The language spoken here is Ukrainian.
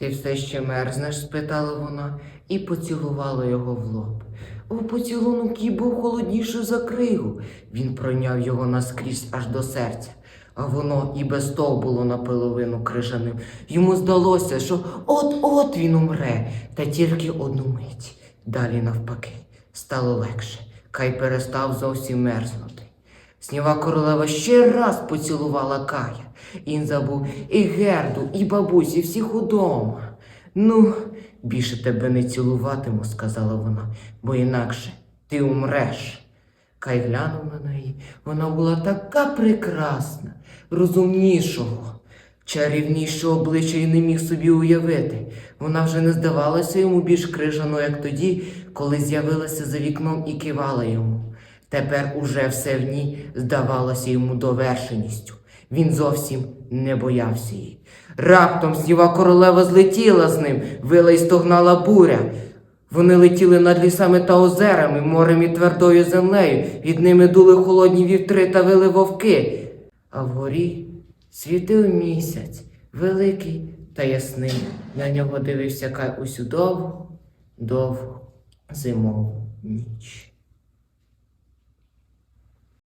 Ти все ще мерзнеш? спитала вона і поцілувала його в лоб. У поцілунок був холодніше за кригу. Він пройняв його наскрізь аж до серця. А воно і без того було наполовину крижаним. Йому здалося, що от-от він умре, та тільки одну мить. Далі навпаки, стало легше. Кай перестав зовсім мерзнути. Сніва королева ще раз поцілувала Кая. Він забув і Герду, і бабусь, і всіх удома. Ну, більше тебе не цілуватиму, сказала вона, бо інакше ти умреш. Кай глянув на неї. Вона була така прекрасна, розумнішого, чарівнішого обличчя й не міг собі уявити. Вона вже не здавалася йому більш крижаною, як тоді, коли з'явилася за вікном і кивала йому. Тепер уже все в ній здавалося йому довершеністю. Він зовсім не боявся її. Раптом сніва королева злетіла з ним, вила й стогнала буря. Вони летіли над лісами та озерами, морем і твердою землею. Від ними дули холодні вівтри та вили вовки. А вгорі світив місяць, великий та ясний. На нього дивився Кай усю довгу, довгу зимову ніч.